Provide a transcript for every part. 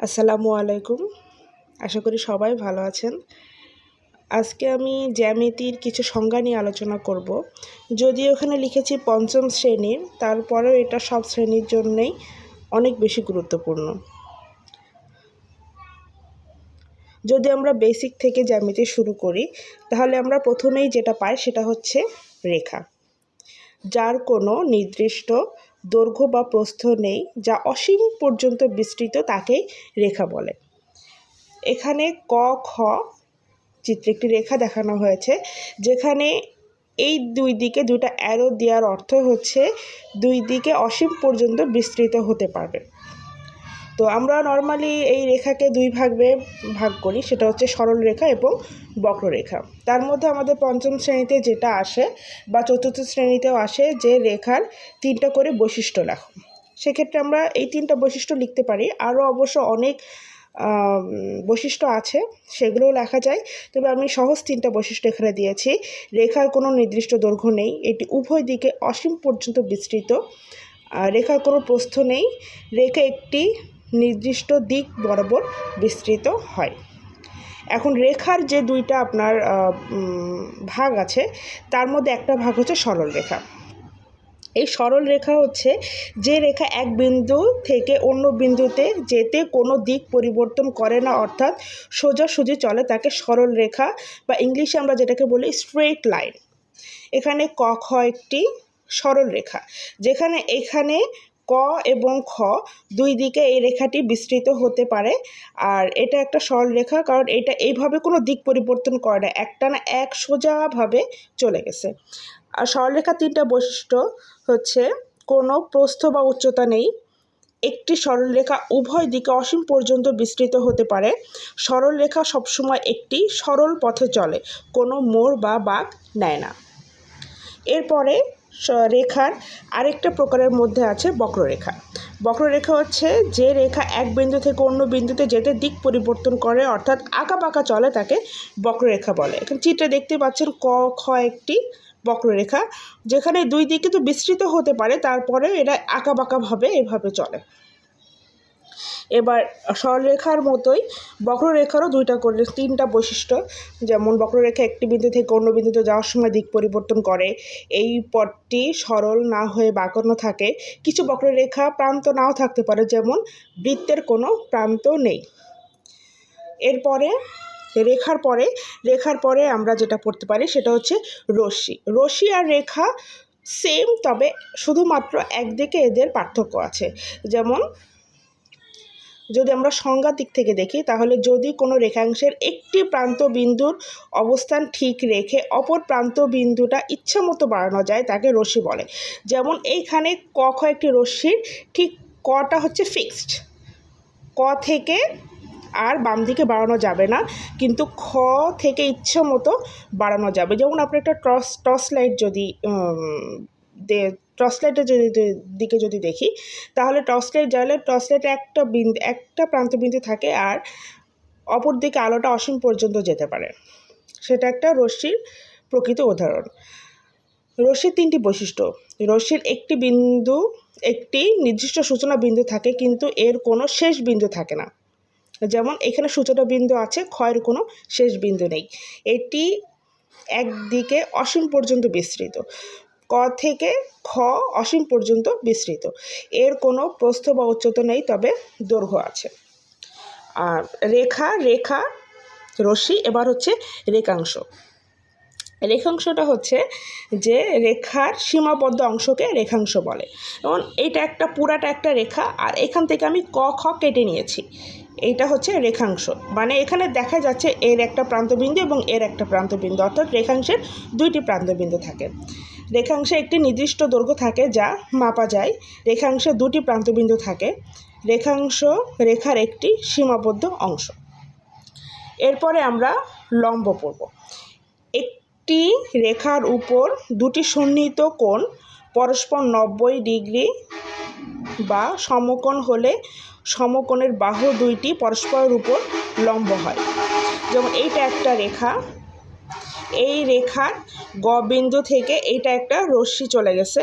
আসসালামু আলাইকুম। আশা করি সবাই ভালো আছেন। আজকে আমি জ্যামিতির কিছু সংজ্ঞা নিয়ে আলোচনা করব। যদিও ওখানে লিখেছি পঞ্চম শ্রেণির তারপরেও এটা সব শ্রেণির জন্যেই অনেক বেশি গুরুত্বপূর্ণ। যদি আমরা বেসিক থেকে জ্যামিতি শুরু করি, তাহলে আমরা প্রথমেই যেটা পাই সেটা হচ্ছে রেখা। যার কোনো নির্দিষ্ট দৈর্ঘ্য বা প্রস্থ নেই, যা অসীম পর্যন্ত বিস্তৃত তাকেই রেখা বলে। এখানে ক, খ চিত্রে একটি রেখা দেখানো হয়েছে, যেখানে এই দুই দিকে দুটা অ্যারো দেওয়ার অর্থ হচ্ছে দুই দিকে অসীম পর্যন্ত বিস্তৃত হতে পারবে তো আমরা নর্মালি এই রেখাকে দুই ভাগে ভাগ করি, সেটা হচ্ছে সরল রেখা এবং বক্ররেখা তার মধ্যে আমাদের পঞ্চম শ্রেণীতে যেটা আসে বা চতুর্থ শ্রেণীতেও আসে যে রেখার তিনটা করে বৈশিষ্ট্য লেখো। সেক্ষেত্রে আমরা এই তিনটা বৈশিষ্ট্য লিখতে পারি। আরও অবশ্য অনেক বৈশিষ্ট্য আছে, সেগুলোও লেখা যায়। তবে আমি সহজ তিনটা বৈশিষ্ট্য এখানে দিয়েছি। রেখার কোনো নির্দিষ্ট দৈর্ঘ্য নেই, এটি উভয় দিকে অসীম পর্যন্ত বিস্তৃত। রেখার কোনো প্রস্থ নেই। রেখা একটি নির্দিষ্ট দিক বরাবর বিস্তৃত হয়। এখন রেখার যে দুইটা আপনার ভাগ আছে, তার মধ্যে একটা ভাগ হচ্ছে সরল রেখা। এই সরল রেখা হচ্ছে যে রেখা এক বিন্দু থেকে অন্য বিন্দুতে যেতে কোনো দিক পরিবর্তন করে না, অর্থাৎ সোজাসুজি চলে তাকে সরল রেখা বা ইংলিশে আমরা যেটাকে বলি স্ট্রেট লাইন। এখানে ক, খ একটি সরল রেখা। যেখানে, এখানে ক এবং খ দুই দিকে এই রেখাটি বিস্তৃত হতে পারে। আর এটা একটা সরল রেখা, কারণ এটা এইভাবে কোনো দিক পরিবর্তন করে না। একটা না এক সোজাভাবে চলে গেছে। আর সরলরেখা তিনটা বৈশিষ্ট্য হচ্ছে, কোনো প্রস্থ বা উচ্চতা নেই। একটি সরলরেখা উভয় দিকে অসীম পর্যন্ত বিস্তৃত হতে পারে। সরল রেখা সবসময় একটি সরল পথে চলে, কোনো মোড় বা বাঁক নেয় না। এরপরে রেখার আরেকটা প্রকারের মধ্যে আছে বক্ররেখা। বক্ররেখা হচ্ছে যে রেখা এক বিন্দু থেকে অন্য বিন্দুতে যেতে দিক পরিবর্তন করে, অর্থাৎ আঁকা পাকা চলে তাকে বক্ররেখা বলে। এখন চিত্রে দেখতে পাচ্ছেন ক, খ একটি বক্ররেখা, যেখানে দুই দিকে তো বিস্তৃত হতে পারে, তারপরে এরা আঁকা বাঁকাভাবে এভাবে চলে। এবার সরলরেখার মতোই বক্ররেখারও দুইটা করে তিনটা বৈশিষ্ট্য। যেমন বক্ররেখা একটি বিন্দু থেকে অন্য বিন্দুতে যাওয়ার সময় দিক পরিবর্তন করে। এই পথটি সরল না হয়ে বাঁকানো থাকে। কিছু বক্ররেখা প্রান্ত নাও থাকতে পারে, যেমন বৃত্তের কোনো প্রান্ত নেই। এরপরে, রেখার পরে রেখার পরে আমরা যেটা পড়তে পারি সেটা হচ্ছে রশ্মি। রশ্মি আর রেখা সেম তবে শুধুমাত্র একদিকে এদের পার্থক্য আছে। যেমন যদি আমরা সংজ্ঞার দিক থেকে দেখি, তাহলে যদি কোনো রেখাংশের একটি প্রান্ত বিন্দুর অবস্থান ঠিক রেখে অপর প্রান্ত বিন্দুটা ইচ্ছা মতো বাড়ানো যায়, তাকে রশ্মি বলে। যেমন এইখানে ক খ একটি রশ্মির ঠিক কটা হচ্ছে ফিক্সড ক থেকে আর বাম দিকে বাড়ানো যাবে না, কিন্তু খ থেকে ইচ্ছা মতো বাড়ানো যাবে। যেমন আপনি একটা টস টস লাইট যদি টর্চ লাইটের যদি দিকে যদি দেখি, তাহলে টর্চ লাইট জ্বালে টর্চ একটা বিন্দু, একটা প্রান্ত বিন্দু থাকে আর অপর দিকে আলোটা অসীম পর্যন্ত যেতে পারে। সেটা একটা রশ্মির প্রকৃত উদাহরণ। রশ্মির তিনটি বৈশিষ্ট্য। রশ্মির একটি বিন্দু, একটি নির্দিষ্ট সূচনা বিন্দু থাকে, কিন্তু এর কোনো শেষ বিন্দু থাকে না। যেমন এখানে সূচনা বিন্দু আছে, ক্ষয়ের কোনো শেষ বিন্দু নেই। এটি একদিকে অসীম পর্যন্ত বিস্তৃত। ক থেকে খ অসীম পর্যন্ত বিস্তৃত। এর কোনো প্রস্থ বা উচ্চতা নেই, তবে দৈর্ঘ্য আছে। আর রেখা রেখা, রশ্মি, এবার হচ্ছে রেখাংশ। রেখাংশটা হচ্ছে যে রেখার সীমাবদ্ধ অংশকে রেখাংশ বলে। যেমন এইটা একটা, পুরাটা একটা রেখা, আর এখান থেকে আমি ক, খ কেটে নিয়েছি। এইটা হচ্ছে রেখাংশ। মানে এখানে দেখা যাচ্ছে এর একটা প্রান্তবিন্দু এবং এর একটা প্রান্তবিন্দু। অর্থাৎ রেখাংশের দুইটি প্রান্তবিন্দু থাকে। রেখাংশে একটি নির্দিষ্ট দৈর্ঘ্য থাকে যা মাপা যায়। রেখাংশে দুটি প্রান্তবিন্দু থাকে। রেখাংশ রেখার একটি সীমাবদ্ধ অংশ। এরপরে আমরা লম্ব পড়ব। একটি রেখার উপর দুটি সন্নিহিত কোণ পরস্পর নব্বই ডিগ্রি বা সমকোণ হলে সমকোণের বাহু দুইটি পরস্পরের উপর লম্ব হয়। যেমন এইটা একটা রেখা এই রেখার গ বিন্দু থেকে এইটা একটা রশ্মি চলে গেছে।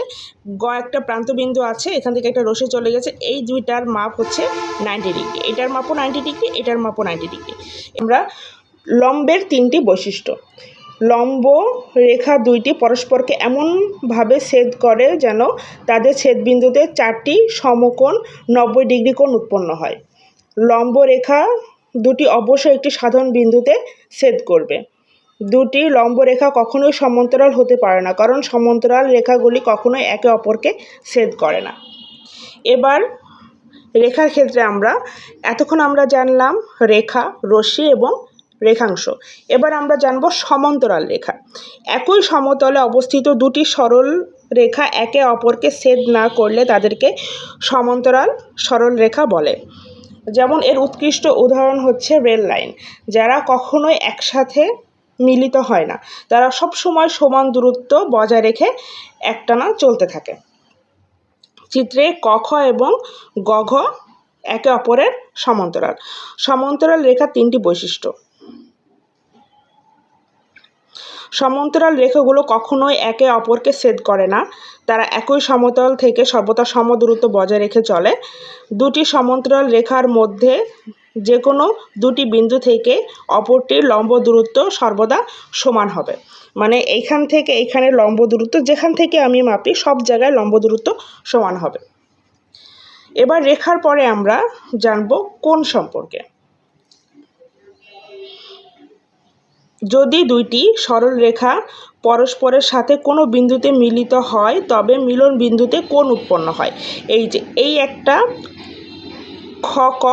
গ একটা প্রান্তবিন্দু আছে, এখান থেকে একটা রশ্মি চলে গেছে। এই দুইটার মাপ হচ্ছে নাইনটি ডিগ্রি এটার মাপও নাইনটি ডিগ্রি এটার মাপও নাইনটি ডিগ্রি আমরা লম্বের তিনটি বৈশিষ্ট্য। লম্ব রেখা দুইটি পরস্পরকে এমনভাবে ছেদ করে যেন তাদের ছেদবিন্দুতে চারটি সমকোণ নব্বই ডিগ্রি কোণ উৎপন্ন হয়। লম্ব রেখা দুটি অবশ্যই একটি সাধারণ বিন্দুতে ছেদ করবে। দুটি লম্ব রেখা কখনোই সমান্তরাল হতে পারে না, কারণ সমান্তরাল রেখাগুলি কখনোই একে অপরকে ছেদ করে না। এবার রেখার ক্ষেত্রে আমরা, এতক্ষণ আমরা জানলাম রেখা, রশ্মি এবং রেখাংশ। এবার আমরা জানব সমান্তরাল রেখা। একই সমতলে অবস্থিত দুটি সরল রেখা একে অপরকে ছেদ না করলে তাদেরকে সমান্তরাল সরল রেখা বলে। যেমন এর উৎকৃষ্ট উদাহরণ হচ্ছে রেল লাইন, যারা কখনোই একসাথে মিলিত হয় না। তারা সব সময় সমান দূরত্ব বজায় রেখে একটানা চলতে থাকে। চিত্রে ক, খ এবং গ, ঘ একে অপরের সমান্তরাল। সমান্তরাল রেখার তিনটি বৈশিষ্ট্য। সমান্তরাল রেখাগুলো কখনোই একে অপরকে ছেদ করে না। তারা একই সমতল থেকে সর্বদা সমদূরত্ব বজায় রেখে চলে। দুটি সমান্তরাল রেখার মধ্যে যে কোনো দুটি বিন্দু থেকে অপরটির লম্ব দূরত্ব সর্বদা সমান হবে। মানে এইখান থেকে এইখানে লম্ব দূরত্ব, যেখান থেকে আমি মাপি সব জায়গায় লম্ব দূরত্ব সমান হবে। এবার রেখার পরে আমরা জানব কোন সম্পর্কে। যদি দুইটি সরল রেখা পরস্পরের সাথে কোনো বিন্দুতে মিলিত হয়, তবে মিলন বিন্দুতে কোণ উৎপন্ন হয়। এই যে, এই একটা খ, ক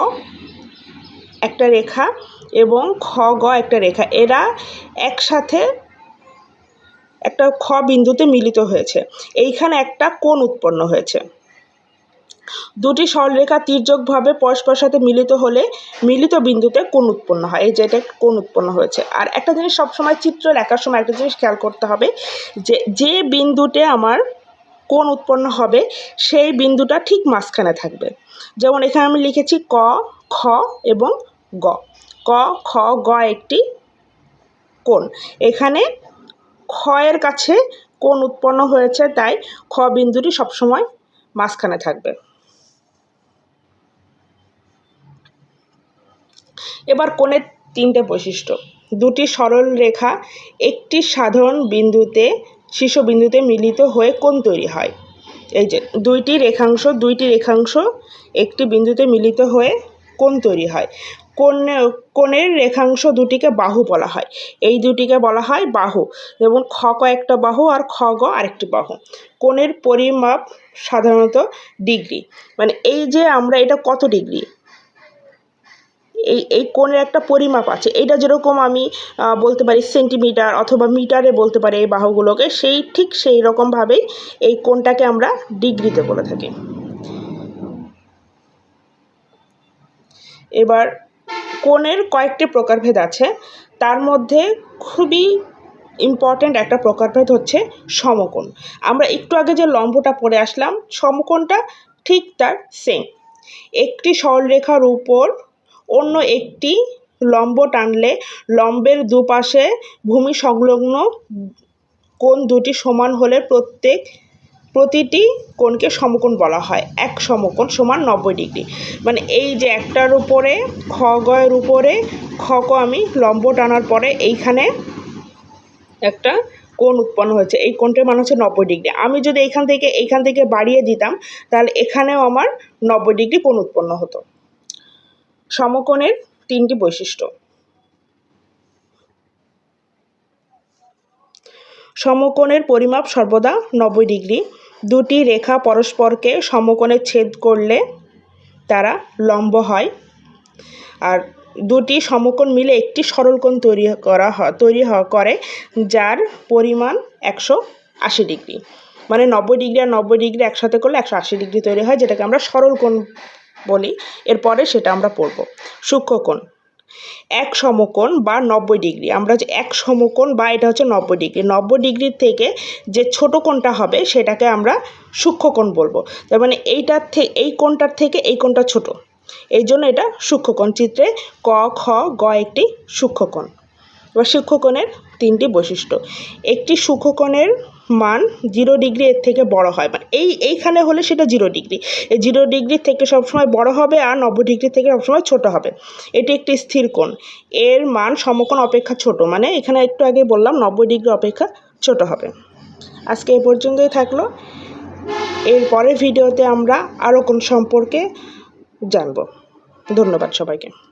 একটা রেখা এবং খ, গ একটা রেখা। এরা একসাথে একটা খ বিন্দুতে মিলিত হয়েছে। এইখানে একটা কোণ উৎপন্ন হয়েছে। দুটি সরলরেখা তির্যকভাবে পরস্পরের সাথে মিলিত হলে মিলিত বিন্দুতে কোণ উৎপন্ন হয়। এই যে এটা কোণ উৎপন্ন হয়েছে। আর একটা জিনিস সবসময় চিত্র লেখার সময় একটা জিনিস খেয়াল করতে হবে যে যে বিন্দুতে আমার কোণ উৎপন্ন হবে, সেই বিন্দুটা ঠিক মাঝখানে থাকবে। যেমন এখানে আমি লিখেছি ক খ এবং গ। ক, খ, গ একটি কোণ। এখানে খ এর কাছে কোণ উৎপন্ন হয়েছে, তাই খ বিন্দুটি সবসময় মাঝখানে থাকবে। এবার কোণের তিনটে বৈশিষ্ট্য। দুটি সরল রেখা একটি সাধারণ বিন্দুতে শীর্ষবিন্দুতে মিলিত হয়ে কোণ তৈরি হয়। এই যে, দুইটি রেখাংশ দুইটি রেখাংশ একটি বিন্দুতে মিলিত হয়ে কোণ তৈরি হয়। কোণ, কোণের রেখাংশ দুটিকে বাহু বলা হয়। এই দুটিকে বলা হয় বাহু। যেমন খ ক একটা বাহু আর খ গ আরেকটি বাহু। কোণের পরিমাপ সাধারণত ডিগ্রি। মানে এই যে আমরা এটা কত ডিগ্রি? এই এই কোণের একটা পরিমাপ আছে। এটা যেরকম আমি বলতে পারি সেন্টিমিটার অথবা মিটারে বলতে পারি এই বাহুগুলোকে, সেই ঠিক সেই রকমভাবেই এই কোণটাকে আমরা ডিগ্রিতে বলে থাকি। এবার কোণের কয়েকটি প্রকারভেদ আছে। তার মধ্যে খুবই ইম্পর্ট্যান্ট একটা প্রকারভেদ হচ্ছে সমকোণ। আমরা একটু আগে যে লম্বটা পড়ে আসলাম, সমকোণটা ঠিক তার সেম একটি সরলরেখার উপর অন্য একটি লম্ব টানলে লম্বের দুপাশে ভূমি সংলগ্ন কোণ দুটি সমান হলে প্রত্যেক প্রতিটি কোণকে সমকোণ বলা হয়। এক সমকোণ সমান নব্বই ডিগ্রি। মানে এই যে একটার উপরে খ গয়ের উপরে খ ক আমি লম্ব টানার পরে এইখানে একটা কোণ উৎপন্ন হয়েছে। এই কোণটির মান হচ্ছে নব্বই ডিগ্রি। আমি যদি এইখান থেকে এইখান থেকে বাড়িয়ে দিতাম, তাহলে এখানেও আমার নব্বই ডিগ্রি কোণ উৎপন্ন হতো। সমকোণের তিনটি বৈশিষ্ট্য। সমকোণের পরিমাপ সর্বদা নব্বই ডিগ্রি। দুটি রেখা পরস্পরকে সমকোণে ছেদ করলে তারা লম্ব হয়। আর দুটি সমকোণ মিলে একটি সরলকোণ তৈরি করা হয় তৈরি করে, যার পরিমাণ একশো আশি ডিগ্রি। মানে নব্বই ডিগ্রি আর নব্বই ডিগ্রি একসাথে করলে একশো আশি ডিগ্রি তৈরি হয়, যেটাকে আমরা সরলকোণ বলি। এরপরে সেটা আমরা পড়ব। সূক্ষ্মকোণ এক সমকোণ বা নব্বই ডিগ্রি। আমরা যে এক সমকোণ বা এটা হচ্ছে নব্বই ডিগ্রি। নব্বই ডিগ্রির থেকে যে ছোট কোণটা হবে সেটাকে আমরা সূক্ষ্মকোণ বলব। তার মানে এইটার থেকে এই কোণটার থেকে এই কোণটা ছোট। এই জন্য এটা সূক্ষ্মকোণ। চিত্রে ক, খ, গ একটি সূক্ষ্মকোণ। এবার সূক্ষ্মকোণের তিনটি বৈশিষ্ট্য। একটি সূক্ষ্মকোণের মান জিরো ডিগ্রি এর থেকে বড় হয়। মানে এই, এইখানে হলে সেটা জিরো ডিগ্রি। এই জিরো ডিগ্রি থেকে সবসময় বড় হবে আর নব্বই ডিগ্রি থেকে সবসময় ছোট হবে। এটি একটি স্থির কোণ। এর মান সমকোণ অপেক্ষা ছোট। মানে এখানে একটু আগে বললাম, নব্বই ডিগ্রি অপেক্ষা ছোট হবে। আজকে এ পর্যন্তই থাকল। এর পরের ভিডিওতে আমরা আরও কোন সম্পর্কে জানব। ধন্যবাদ সবাইকে।